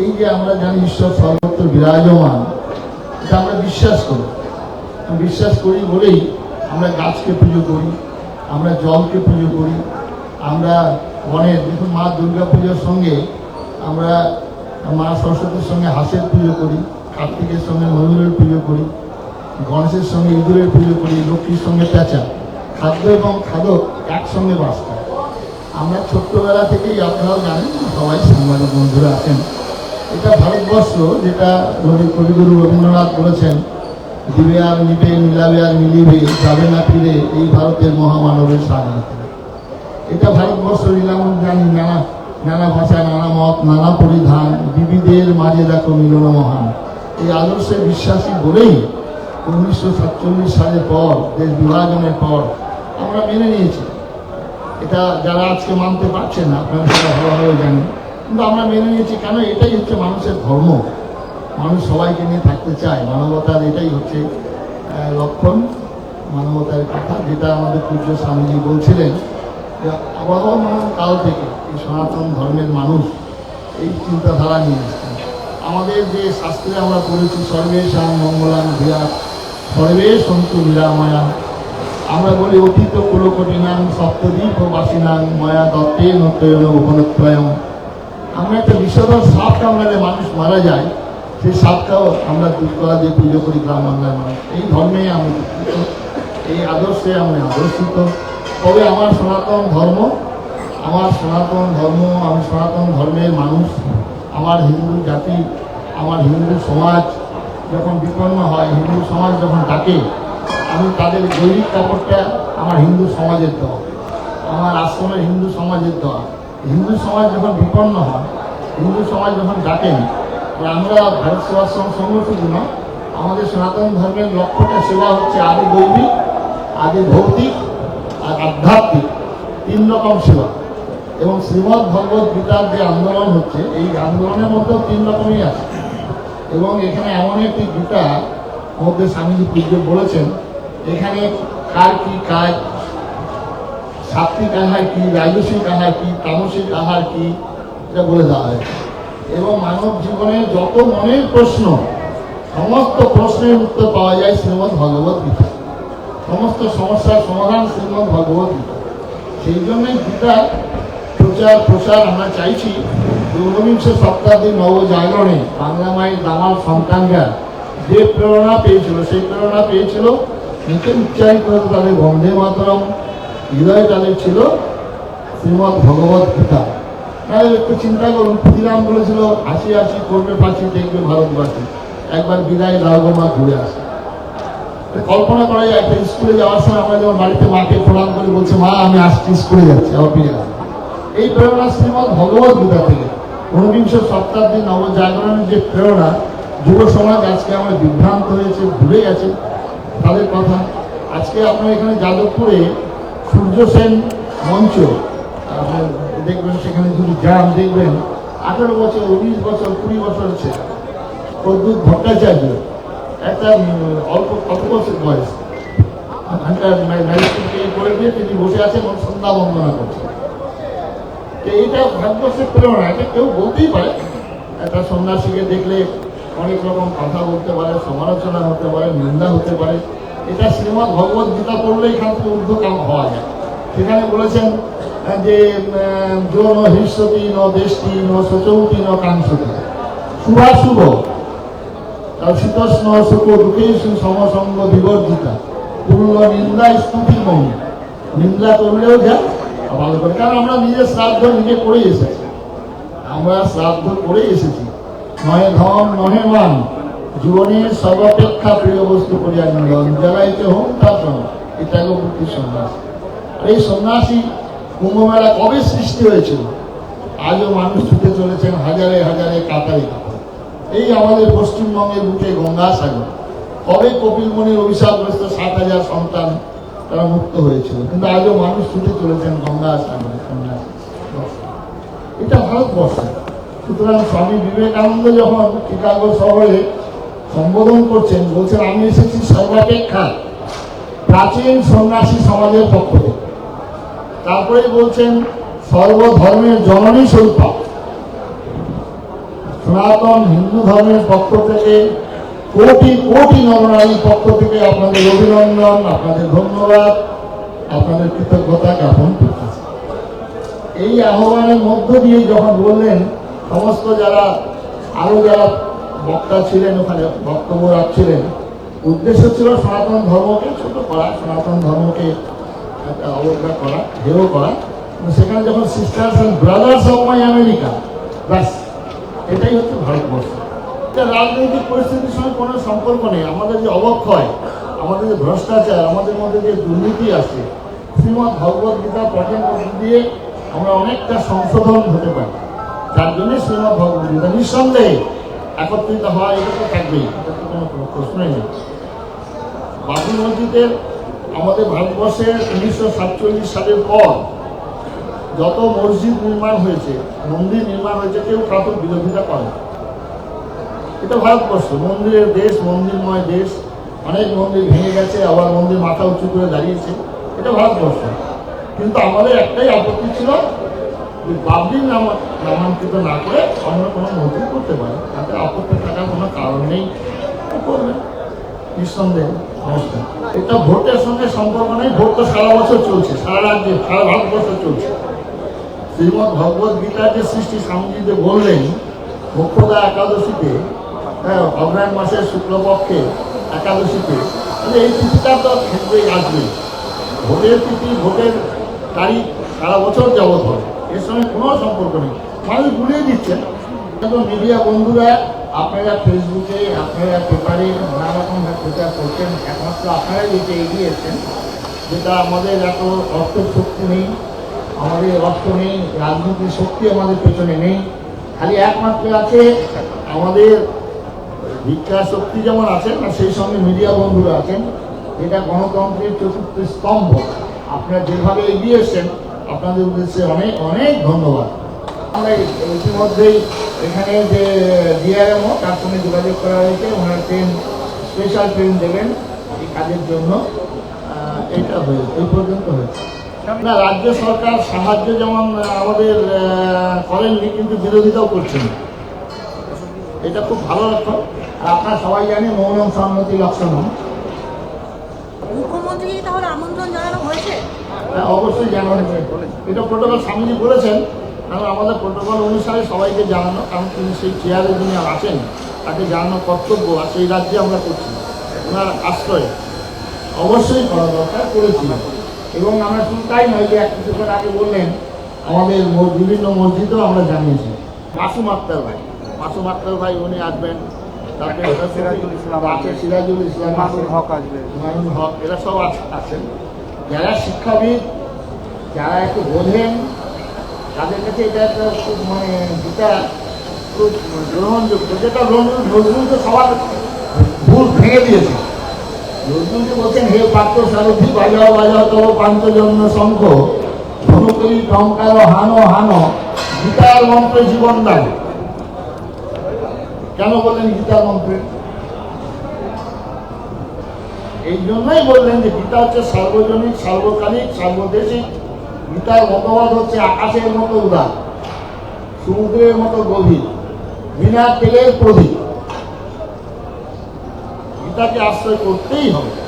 এই যে আমরা জানি ঈশ্বর সর্বত্র বিরাজমান, এটা আমরা বিশ্বাস করি। বিশ্বাস করি বলেই আমরা গাছকে পুজো করি, আমরা জলকে পুজো করি, আমরা বনের দেখুন মা দুর্গা পুজোর সঙ্গে আমরা মা সরস্বতীর সঙ্গে হাঁসের পুজো করি, কার্তিকের সঙ্গে ময়ূরের পুজো করি, গণেশের সঙ্গে ইঁদুরের পুজো করি, লক্ষ্মীর সঙ্গে পেঁচা খাদ্য এবং খাদক একসঙ্গে বাস করে। আমরা ছোট্টবেলা থেকেই আপনারাও জানেন, সবাই সাংবাদিক বন্ধুরা আছেন এটা ভারতবর্ষ যেটা কবিগুরু রবীন্দ্রনাথ বলেছেন, দিবে আর মিটে মিলাবে আর মিলিবে, যাবে না ফিরে, এই ভারতের মহামানবের স্বাধীনতা। এটা ভারতবর্ষ নিলাম জানি, নানা নানা ভাষা, নানা মত, নানা পরিধান বিবিধের মাঝে দেখো মিলন মহান। এই আদর্শে বিশ্বাসী বলেই উনিশশো সাতচল্লিশ সালের পর, দেশ বিভাজনের পর, আমরা মেনে নিয়েছি। এটা যারা আজকে মানতে পারছে না, আপনারা সেটা ভালোভাবে জানেন কিন্তু আমরা মেনে নিয়েছি, কেন? এটাই হচ্ছে মানুষের ধর্ম। মানুষ সবাইকে নিয়ে থাকতে চায়। মানবতার এটাই হচ্ছে লক্ষণ, মানবতার কথা, যেটা আমাদের পূজ্য স্বামীজি বলছিলেন যে কাল থেকে এই সনাতন ধর্মের মানুষ এই চিন্তাধারা নিয়ে এসেছেন আমাদের যে শাস্ত্রে আমরা পড়েছি, সর্বেশাং মঙ্গলাং বিরাট সর্বে সন্তু বিরাময়া আমরা বলি, অতীত কুলকটিনাং সপ্তদ্বীপ বাসিনাং, ময়া দত্তে নত্যয়ন উপনত্রয়ম। আমরা একটা বিষধর সাপ কামড়ালে মানুষ মারা যায়, সেই সাপটাও আমরা দুর্গলা দিয়ে পুজো করি গ্রাম বাংলার মানুষ। এই ধর্মে আমি এই আদর্শে আমি আদর্শিত। তবে আমার সনাতন ধর্ম, আমার সনাতন ধর্ম, আমি সনাতন ধর্মের মানুষ। আমার হিন্দু জাতি, আমার হিন্দু সমাজ যখন বিপন্ন হয়, হিন্দু সমাজ যখন ডাকে, আমি তাদের দৈনিক কাপড়টা আমার হিন্দু সমাজের দেওয়া। আমার আশ্রমের হিন্দু সমাজের দেওয়া। হিন্দু সমাজ যখন বিপন্ন হয়, হিন্দু সমাজ যখন ডাকেন আমরা ভারত সেবাশ্রম না আমাদের সনাতন ধর্মের লক্ষ্যটা সেবা হচ্ছে আদি দৈবিক, আদি ভৌতিক, আর আধ্যাত্মিক, তিন রকম সেবা। এবং শ্রীমৎ ভগবত গীতার যে আন্দোলন হচ্ছে, এই আন্দোলনের মধ্যেও তিন রকমই আছে। এবং এখানে এমন একটি গীতা মধ্যে স্বামীজি পূজ্য বলেছেন, এখানে কার কি কাজ সাত্বিক আহার কি, রাজস্বিক আহার কি, তামসিক আহার কি, এটা বলে দেওয়া হয়েছে। এবং মানব জীবনে যত মনের প্রশ্ন, সমস্ত প্রশ্নের উত্তর পাওয়া যায় শ্রীমৎ ভগবত গীতা সমস্ত সমস্যার সমাধান শ্রীমৎ ভগবত গীতা সেই জন্যই গীতার প্রচার, প্রসার আমরা চাইছি, ঊনবিংশ শতাব্দীর নবজাগরণে বাংলা মায়ের দামাল সন্তানরা যে প্রেরণা পেয়েছিল, সেই প্রেরণা পেয়েছিল নিচে উচ্চারিত তাদের বন্দে মাতরম। হৃদয় তাদের ছিল শ্রীমৎ ভগবত গীতা। তাহলে একটু চিন্তা করুন ক্ষুদিরাম বলেছিল, হাসি হাসি, করবে ফাঁসি, দেখবে ভারতবাসী। একবার বিদায় লালগোমা ঘুরে আসে। কল্পনা করা যায়, একটা স্কুলে যাওয়ার সময় আমরা যেমন বাড়িতে মাকে প্রণাম করে, বলছে, মা, আমি আসছি স্কুলে যাচ্ছি আবার ফিরে এই প্রেরণা শ্রীমৎ ভগবত গীতা থেকে। ঊনবিংশ শতাব্দীর নবজাগরণের যে প্রেরণা, যুব সমাজ আজকে আমরা বিভ্রান্ত হয়েছে, ভুলে গেছে। তাদের কথা, আজকে আপনার এখানে যাদবপুরে সূর্য সেন মঞ্চ দেখবেন সেখানে যদি গ্রাম দেখবেন, আঠেরো বছর, উনিশ বছর, কুড়ি বছর ছেলে প্রদ্যুৎ ভট্টাচার্য। একটা অল্প কত বছর বয়স। করে দিয়ে তিনি বসে আছেন এবং সন্ধ্যা বন্দনা করছেন তো এইটা ভারতবর্ষের প্রেরণা, এটা কেউ বলতেই পারে। একটা সন্ন্যাসীকে দেখলে অনেক রকম কথা বলতে পারে, সমালোচনা হতে পারে, নিন্দা হতে পারে। এটা শ্রীমৎ ভগবত গীতা পড়লে এখান থেকে ঊর্ধ্বকাম হওয়া যায় সেখানে বলেছেন যে যো ন হৃষ্যতি ন দেশটি ন সচৌতি, ন কাংসতি। শুভাশুভ তার শীতষ্ণ সুখ দুঃখেশু সমসঙ্গ বিবর্জিতা। পূর্ণ নিন্দা স্তুতি মৌন নিন্দা করলেও যা ভালো করে। কারণ আমরা নিজের শ্রাদ্ধ নিজে করে এসেছি। আমরা শ্রাদ্ধ করে এসেছি। নহে ধন নহে মান। জীবনের সর্বাপেক্ষা প্রিয় বস্তু করিয়া নিলন জ্বালাইতে হোম তাপন এটা বুদ্ধি সন্ন্যাসী। এই সন্ন্যাসী কুম্ভমেলা কবে সৃষ্টি হয়েছিল? আজও মানুষ ছুটে চলেছেন হাজারে হাজারে কাতারে এই আমাদের পশ্চিমবঙ্গের বুকে গঙ্গাসাগর। কবে কপিল কপিলমণির অভিশাপগ্রস্ত সাত হাজার সন্তান তারা মুক্ত হয়েছিল? কিন্তু আজও মানুষ ছুটে চলেছেন গঙ্গাসাগরে সন্ন্যাসী। এটা ভারতবর্ষ। সুতরাং স্বামী বিবেকানন্দ যখন চিকাগো শহরে সম্বোধন করছেন, বলছেন, আমি এসেছি সর্বাপেক্ষা প্রাচীন সন্ন্যাসী সমাজের পক্ষ থেকে। তারপরে বলছেন, সর্বধর্মের জননী স্বরূপা সনাতন হিন্দু ধর্মের পক্ষ থেকে, কোটি কোটি নরনারীর পক্ষ থেকে আপনাদের অভিনন্দন, আপনাদের ধন্যবাদ, আপনাদের কৃতজ্ঞতা জ্ঞাপন করতেছি এই আহ্বানের মধ্য দিয়ে যখন বললেন, সমস্ত যারা, আরও যারা বক্তা ছিলেন ওখানে বক্তব্য রাখছিলেন উদ্দেশ্য ছিল সনাতন ধর্মকে, ছোট করা, সনাতন ধর্মকে একটা অবজ্ঞা করা, হেয় করা। সেখানে যখন sisters and brothers of my America ব্যাস, এটাই হচ্ছে ভারতবর্ষ। রাজনৈতিক পরিস্থিতির সঙ্গে কোনো সম্পর্ক নেই। আমাদের যে অবক্ষয়, আমাদের যে ভ্রষ্টাচার, আমাদের মধ্যে যে দুর্নীতি আছে শ্রীমৎ ভগবত গীতা পঠন করতে দিয়ে আমরা অনেকটা সংশোধন হতে পারি। তার জন্যই শ্রীমৎ ভগবত গীতা নিঃসন্দেহে একত্রিত হয় এটা তো থাকবেই, এটা তো কোনো প্রশ্নই নেই। বাবুল মসজিদের আমাদের ভারতবর্ষে উনিশশো সাতচল্লিশ সালের পর যত মসজিদ নির্মাণ হয়েছে, মন্দির নির্মাণ হয়েছে, কেউ কাউকে বিরোধিতা করে এটা ভারতবর্ষ, মন্দিরের দেশ, মন্দিরময় দেশ, অনেক মন্দির ভেঙে গেছে, আবার মন্দির মাথা উঁচু করে দাঁড়িয়েছে। এটা ভারতবর্ষ। কিন্তু আমাদের একটাই আপত্তি ছিল যে বাবরির নাম নামাঙ্কিত না করে অন্য কোনো মন্দির করতে পারে তাতে আপত্তি থাকার কোনো কারণ নেই। করবে নিঃসন্দেহে। নমস্কার। এটা ভোটের সঙ্গে সম্পর্ক নেই। ভোট তো সারা বছর চলছে। সারা রাজ্যে সারা ভারতবর্ষ চলছে। শ্রীমদ ভগবত গীতার যে সৃষ্টি স্বামীজি যে বললেন, মুখ্যদা একাদশীতে হ্যাঁ অগ্রায়ণ মাসের শুক্লপক্ষে একাদশীতে, তাহলে এই তিথিটা তো ক্ষেত্রেই আসবে ভোটের তিথি, ভোটের তারিখ সারা বছর যাবৎ হবে। এর সঙ্গে কোনো সম্পর্ক নেই। মানুষ ভুলিয়ে দিচ্ছেন কিন্তু মিডিয়া বন্ধুরা, আপনারা ফেসবুকে, আপনারা পেপারে নানা রকম প্রচার করছেন। একমাত্র আপনারাই যেটা এগিয়ে এসছেন। যেটা আমাদের এত অর্থের শক্তি নেই, আমাদের অর্থ নেই রাজনৈতিক শক্তি আমাদের পেছনে নেই। খালি একমাত্র আছে আমাদের ভিক্ষা শক্তি যেমন আছে না সেই সঙ্গে মিডিয়া বন্ধুরা আছেন এটা গণতন্ত্রের চতুর্থ স্তম্ভ। আপনারা যেভাবে এগিয়ে এসছেন আপনাদের উদ্দেশ্যে অনেক অনেক ধন্যবাদ। আমরা ইতিমধ্যেই এখানে যে ডিআরএমও তার সঙ্গে যোগাযোগ করা হয়েছে, ওনার ট্রেন স্পেশাল ট্রেন দেবেন এই কাজের জন্য। এটা হয়েছে এই পর্যন্ত হয়েছে। না, রাজ্য সরকার সাহায্য যেমন আমাদের করেননি, কিন্তু বিরোধিতাও করছেন। এটা খুব ভালো লক্ষণ। আর আপনারা সবাই জানেন, মৌনম সম্মতি লক্ষণম মুখ্যমন্ত্রী তাহলে আমন্ত্রণ জানানো হয়েছে? হ্যাঁ, অবশ্যই জানানো। এটা প্রোটোকল স্বামীজি বলেছেন কারণ আমাদের প্রোটোকল অনুসারে সবাইকে জানানো কারণ তিনি সেই চেয়ারে যিনি আছেন তাকে জানানো কর্তব্য আর সেই রাজ্যে আমরা করছি ওনার আশ্রয়ে। অবশ্যই করা দরকার করেছি। এবং আমরা শুধু তাই নয় যে এক কিছুক্ষণ আগে বললেন আমাদের বিভিন্ন মসজিদেও আমরা জানিয়েছি। মাসুম আক্তার ভাই মাসুম আক্তার ভাই উনি আসবেন তারপরে সিরাজুল ইসলাম আছে সিরাজুল ইসলাম হক আসবে হক এরা সব আছ- আছেন। যারা শিক্ষাবিদ, যারা একটু বোঝেন, তাদের কাছে এটা একটা খুব মানে যেটা গ্রহণযোগ্য, যেটা নজরুল তো সবার ভুল ভেঙে দিয়েছে। নজরুল যে বলছেন, হে পাত্র সারথি, বাজাও বাজাও, তব পাঞ্চজন্য শঙ্খ ধনুকরি টঙ্কার হানো হানো, গীতার মন্ত্রে জীবন দান কেন বললেন গীতার মন্ত্রে? এই জন্যই বললেন যে গীতা হচ্ছে সার্বজনীন, সার্বকালিক, সার্বদেশিক। গীতার মতবাদ হচ্ছে আকাশের মতো উদার, সমুদ্রের মতো গভীর, বিনা তেলের প্রদীপ। গীতাকে আশ্রয় করতেই হবে।